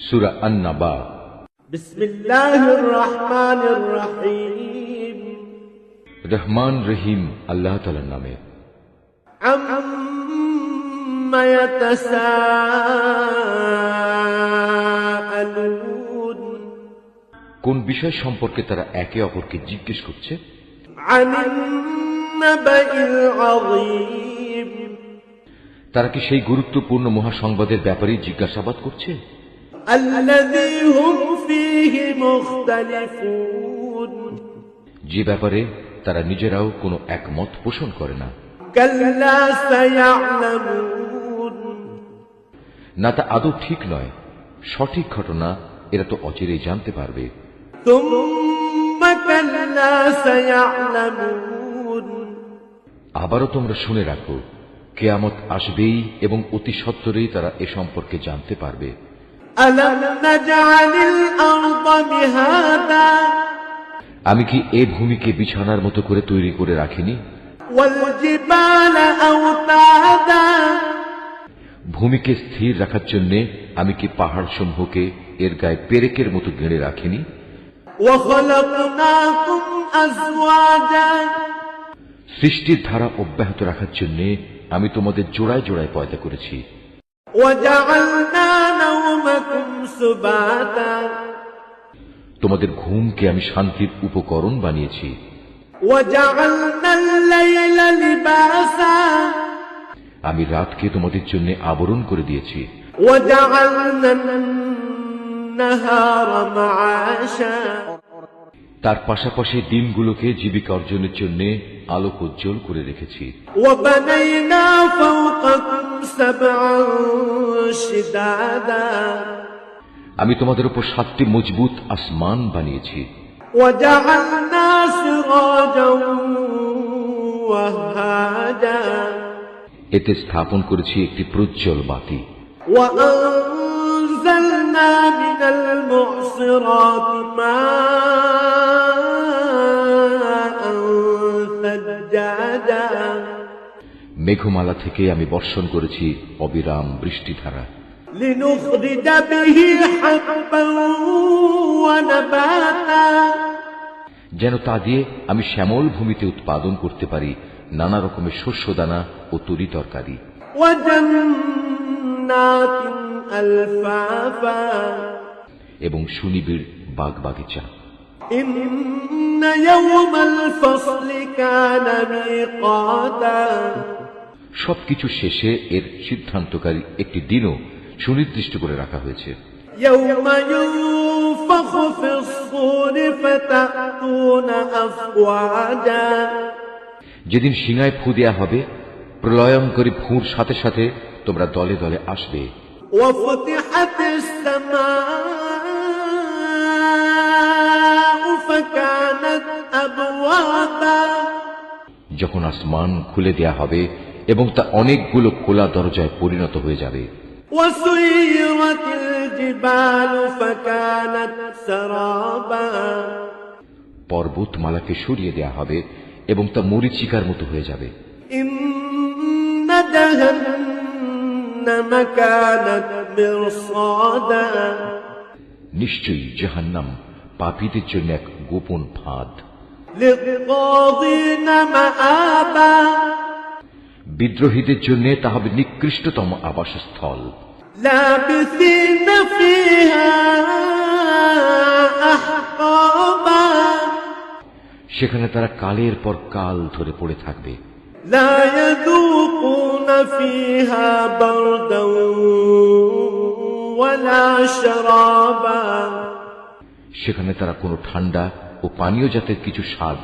সুরা আন্নাবা। রহমান রহিম। আল্লাহ তালার নামে। কোন বিষয় সম্পর্কে তারা একে অপরকে জিজ্ঞেস করছে তারা কি সেই গুরুত্বপূর্ণ মহাসংবাদের ব্যাপারে জিজ্ঞাসাবাদ করছে? যে ব্যাপারে তারা নিজেরাও কোনো একমত পোষণ করে না। না তা আদৌ ঠিক নয়। সঠিক ঘটনা এরা তো অচিরেই জানতে পারবে। আবারও তোমরা শুনে রাখো কেয়ামত আসবেই এবং অতি সত্তরেই তারা এ সম্পর্কে জানতে পারবে। আমি কি এ ভূমিকে বিছানার মতো করে তৈরি করে রাখিনি? ভূমিকে স্থির রাখার জন্য আমি কি পাহাড় সমূহকে এর গায়ে পেরেকের মতো গেড়ে রাখিনি? সৃষ্টির ধারা অব্যাহত রাখার জন্য আমি তোমাদের জোড়ায় জোড়ায় পয়দা করেছি। তোমাদের ঘুমকে আমি শান্তির উপকরণ বানিয়েছি। আমি রাতকে তোমাদের জন্য আবরণ করে দিয়েছি। তার পাশাপাশি দিনগুলোকে জীবিকা অর্জনের জন্য আলোক উজ্জ্বল করে রেখেছি। আমি তোমাদের উপর সাতটি মজবুত আসমান বানিয়েছি وجعلنا سراجا وهاجا এতে স্থাপন করেছি একটি প্রজ্জ্বল বাতি وأنزلنا من المعصرات ماء মেঘমালা থেকে আমি বর্ষণ করেছি অবিরাম বৃষ্টিধারা لنخرج به حبا ونباتا যেন তা দিয়ে আমি শ্যামল ভূমিতে উৎপাদন করতে পারি নানা রকমের শস্য দানা ও তরি তরকারি وجنات ألفافا এবং সুনিবিড় বাগ বাগিচা إن يوم الفصل كان ميقاتا সবকিছু শেষে এর সিদ্ধান্তকারী একটি দিনও সুনির্দিষ্ট করে রাখা হয়েছে। যেদিন সিঙায় ফু দেয়া হবে প্রলয়ঙ্করী ফুঁর সাথে সাথে তোমরা দলে দলে আসবে। যখন আসমান খুলে দেয়া হবে এবং তা অনেকগুলো খোলা দরজায় পরিণত হয়ে যাবে وسيرت الجبال فكانت سرابا পর্বতমালাকে সরিয়ে দেয়া হবে এবং তা মরিচিকার মতো হয়ে যাবে إن جهنم كانت مرصادا নিশ্চয়ই জাহান্নাম পাপীদের জন্য এক গোপন ফাঁদ للطاغين مآبا বিদ্রোহীদের জন্য তা হবে নিকৃষ্টতম আবাসস্থল। সেখানে তারা কালের পর কাল ধরে পড়ে থাকবে। সেখানে তারা কোনো ঠান্ডা ও পানীয় জাতের কিছু স্বাদ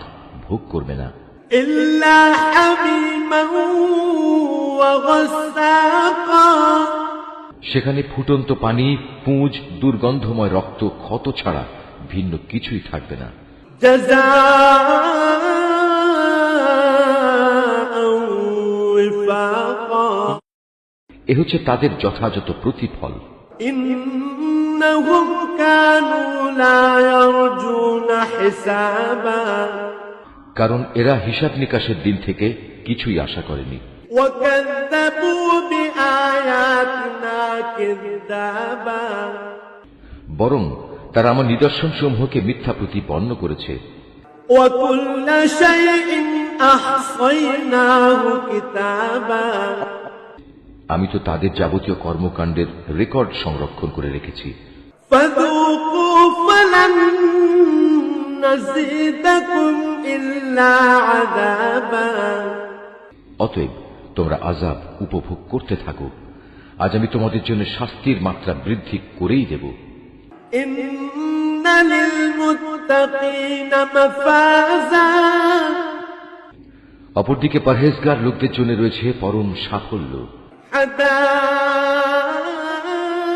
ভোগ করবে না। إلا حميما وغساقا সেখানে ফুটন্ত পানি পুঁজ দুর্গন্ধময় রক্ত ক্ষত ছাড়া ভিন্ন কিছুই থাকবে না جزاء وفاقا এ হচ্ছে তাদের যথাযথ প্রতিফল إنهم كانوا لا يرجون حسابا কারণ এরা হিসাব নিকাশের দিন থেকে কিছুই আশা করেনি। বরং তারা আমার নিদর্শন সমূহকে মিথ্যা প্রতিপন্ন করেছে। আমি তো তাদের যাবতীয় কর্মকাণ্ডের রেকর্ড সংরক্ষণ করে রেখেছি। অতএব তোমরা আজাব উপভোগ করতে থাকো আজ আমি তোমাদের জন্য শাস্তির মাত্রা বৃদ্ধি করেই দেব إن للمتقين مفازا অপরদিকে পরহেজগার লোকদের জন্য রয়েছে পরম সাফল্য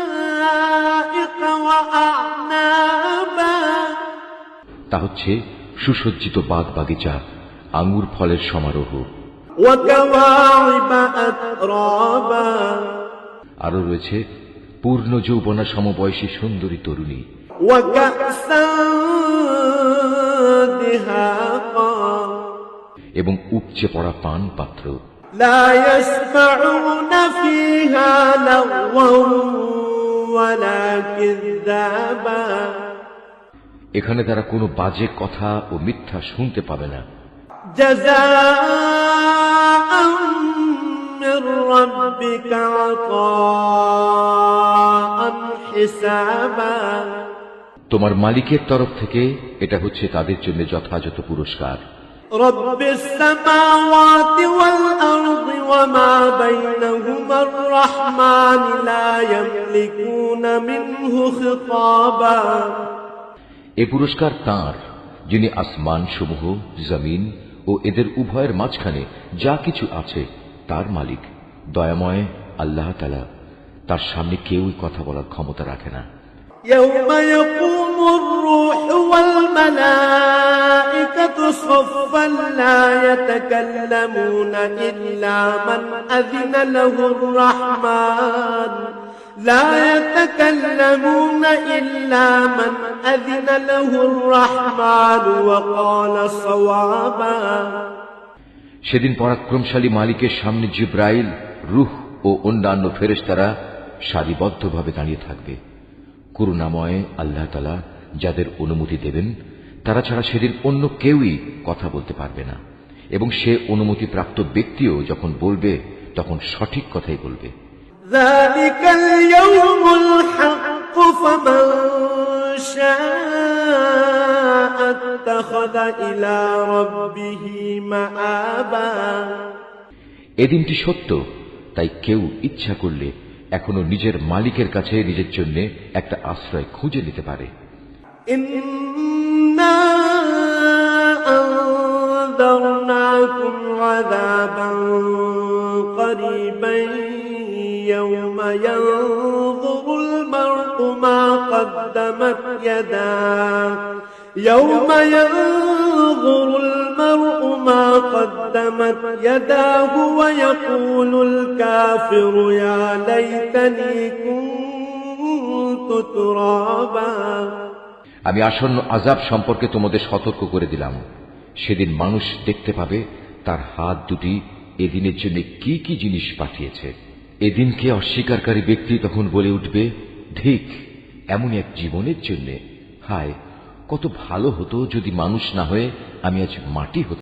حدائق وأعنابا তা হচ্ছে সুসজ্জিত বাগ বাগিচা, আঙুর ফলের সমারোহ। আরও রয়েছে পূর্ণ যৌবনা সমবয়সী সুন্দরী তরুণী। এবং উপচে পড়া পান পাত্র। ফিহা এখানে তারা কোনো বাজে কথা ও মিথ্যা শুনতে পাবে না جزاء من ربك عطاء حسابا তোমার মালিকের তরফ থেকে এটা হচ্ছে তাদের জন্য যথাযথ পুরস্কার رب السماوات والأرض وما بينهما الرحمن لا يملكون منه خطابا এ পুরস্কার তাঁর যিনি আসমান সমূহ জমিন ও এদের উভয়ের মাঝখানে যা কিছু আছে তার মালিক দয়াময় আল্লাহ তালা তার সামনে কেউই কথা বলার ক্ষমতা রাখে না يوم يقوم الروح والملائكة صفا لا يتكلمون إلا من أذن له الرحمن لا يتكلمون إلا من أذن له الرحمن وقال صوابا সেদিন পরাক্রমশালী মালিকের সামনে জিব্রাইল রুহ ও অন্যান্য ফেরেশতারা সারিবদ্ধভাবে দাঁড়িয়ে থাকবে করুণাময় আল্লাহ তালা যাদের অনুমতি দেবেন তারা ছাড়া সেদিন অন্য কেউই কথা বলতে পারবে না এবং সে অনুমতি প্রাপ্ত ব্যক্তিও যখন বলবে তখন সঠিক কথাই বলবে ذلك اليوم الحق فمن شاء اتخذ إلى ربه مآبا এদিনটি সত্য তাই কেউ ইচ্ছা করলে এখনো নিজের মালিকের কাছে নিজের জন্য একটা আশ্রয় খুঁজে নিতে পারে قدمت يداه يوم ينظر المرء ما قدمت يداه ويقول الكافر يا ليتني كنت ترابا আমি আসন্ন আজাব সম্পর্কে তোমাদের সতর্ক করে দিলাম সেদিন মানুষ দেখতে পাবে তার হাত দুটি এদিনের জন্য কি কি জিনিস পাঠিয়েছে এদিনকে অস্বীকারী ব্যক্তি তখন বলে উঠবে ধিক এমন এক জীবনের জন্য, হায়, কত ভালো হতো যদি মানুষ না হয়ে আমি আজ মাটি হতো